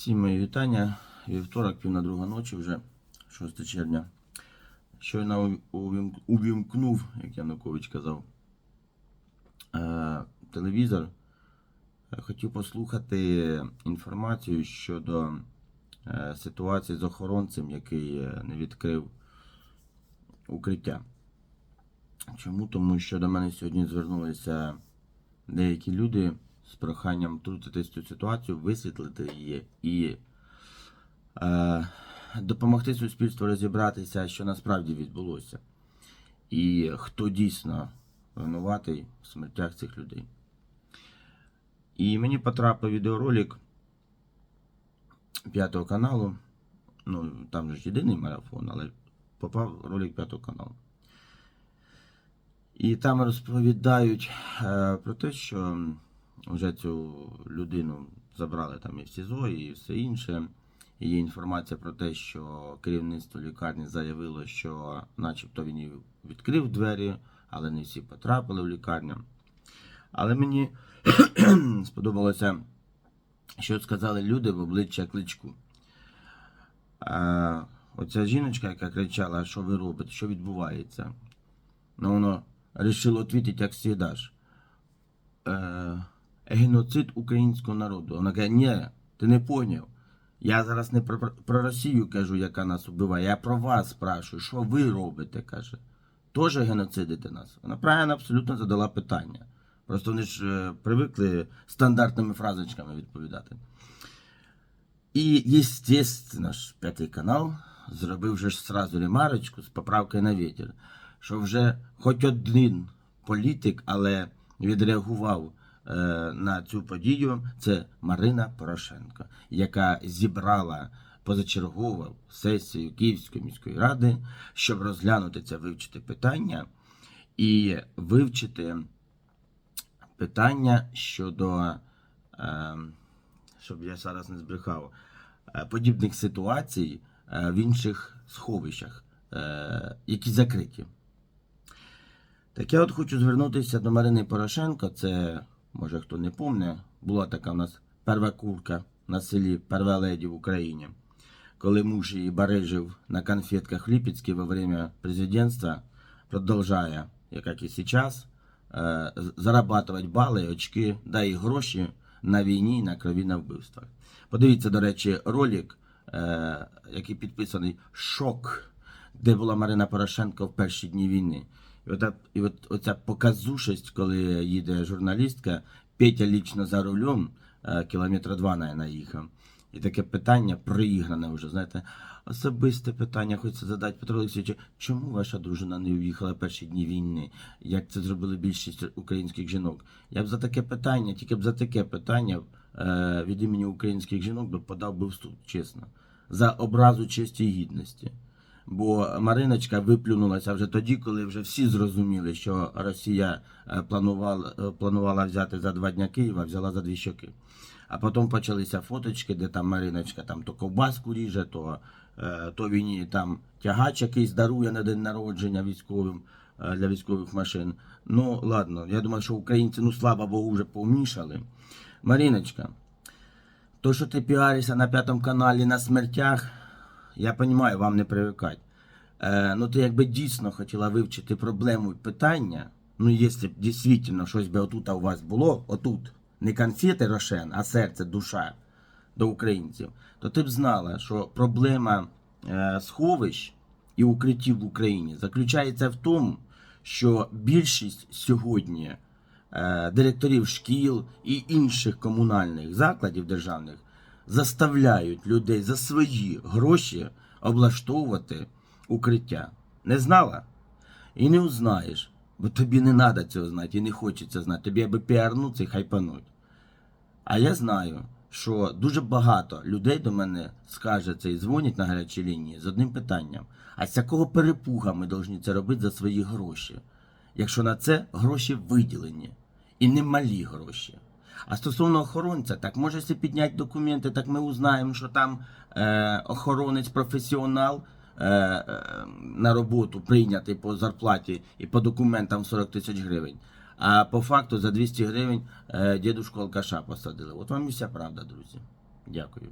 Всім мої вітання. Вівторок, пів на друга ночі, вже 6 червня. Щойно увімкнув, як Янукович казав, е, телевізор. Е, Хотів послухати інформацію щодо е, ситуації з охоронцем, який не відкрив укриття. Чому? Тому що до мене сьогодні звернулися деякі люди з проханням втрутитись цю ситуацію, висвітлити її і е, допомогти суспільству розібратися, що насправді відбулося, і хто дійсно винуватий в смертях цих людей. І мені потрапив відеоролик п'ятого каналу. Ну, там же ж єдиний марафон, але попав ролик п'ятого каналу. І там розповідають е, про те, що вже цю людину забрали там і в СІЗО, і все інше. І є інформація про те, що керівництво лікарні заявило, що начебто він відкрив двері, але не всі потрапили в лікарню. Але мені сподобалося, що сказали люди в обличчя кличку. А, оця жіночка, яка кричала, що ви робите, що відбувається. Ну, воно вирішило відповідати, як ж. Е, геноцид українського народу. Вона каже, ні, ти не поняв. Я зараз не про, про Росію кажу, яка нас убиває, я про вас спрашую, що ви робите, каже. Тоже геноцидите нас? Вона правильно абсолютно задала питання. Просто вони ж е, привикли стандартними фразочками відповідати. І, естественно ж, п'ятий канал зробив вже ж ремарочку з поправкою на вітер, що вже хоч один політик, але відреагував е, на цю подію, це Марина Порошенко, яка зібрала позачергову сесію Київської міської ради, щоб розглянути це, вивчити питання і вивчити питання щодо, е, щоб я зараз не збрехав, е, подібних ситуацій е, в інших сховищах, е, які закриті. Так я от хочу звернутися до Марини Порошенко. Це, може хто не пам'ятає, була така в нас перша курка на селі, перша леді в Україні. Коли муж її барижив на конфетках в Липецке во время президентства, продовжує, як і зараз, е, зарабатувати бали, очки, да і гроші на війні, на крові, на вбивствах. Подивіться, до речі, ролик, е, який підписаний Шок, де була Марина Порошенко в перші дні війни. І, ота, і от оця показушість, коли їде журналістка, Петя лічно за рулем, е, кілометра два, наверное, їхав. І таке питання проігране вже, знаєте, особисте питання хочеться задати Петро Олексійовичу, чому ваша дружина не уїхала перші дні війни? Як це зробили більшість українських жінок? Я б за таке питання, тільки б за таке питання е, від імені українських жінок би подав би в суд, чесно, за образу честі і гідності. Бо Мариночка виплюнулася вже тоді, коли вже всі зрозуміли, що Росія е, планувала, е, планувала взяти за два дня Києва, взяла за дві щоки. А потім почалися фоточки, де там Мариночка там то ковбаску ріже, то, е, то війні там тягач якийсь дарує на день народження військовим для військових машин. Ну, ладно, я думаю, що українці, ну слава Богу, вже помішали. Мариночка, то, що ти піаришся на п'ятому каналі на смертях, я розумію, вам не привикати. Е, ну, ти якби дійсно хотіла вивчити проблему і питання, ну, якщо б дійсно щось би отут у вас було, отут, не конфети Рошен, а серце, душа до українців, то ти б знала, що проблема е, сховищ і укриттів в Україні заключається в тому, що більшість сьогодні е, директорів шкіл і інших комунальних закладів державних заставляють людей за свої гроші облаштовувати укриття. Не знала? І не узнаєш, бо тобі не треба цього знати і не хочеться знати. Тобі аби піарнутися і хайпануть. А я знаю, що дуже багато людей до мене скажеться і дзвонять на гарячій лінії з одним питанням: а з якого перепуга ми повинні це робити за свої гроші, якщо на це гроші виділені і немалі гроші. А стосовно охоронця, так може якщо підняти документи, так ми узнаємо, що там е, охоронець професіонал е, е, на роботу прийнятий по зарплаті і по документам 40 тисяч гривень. А по факту за 200 гривень е, дідушку алкаша посадили. От вам і вся правда, друзі. Дякую.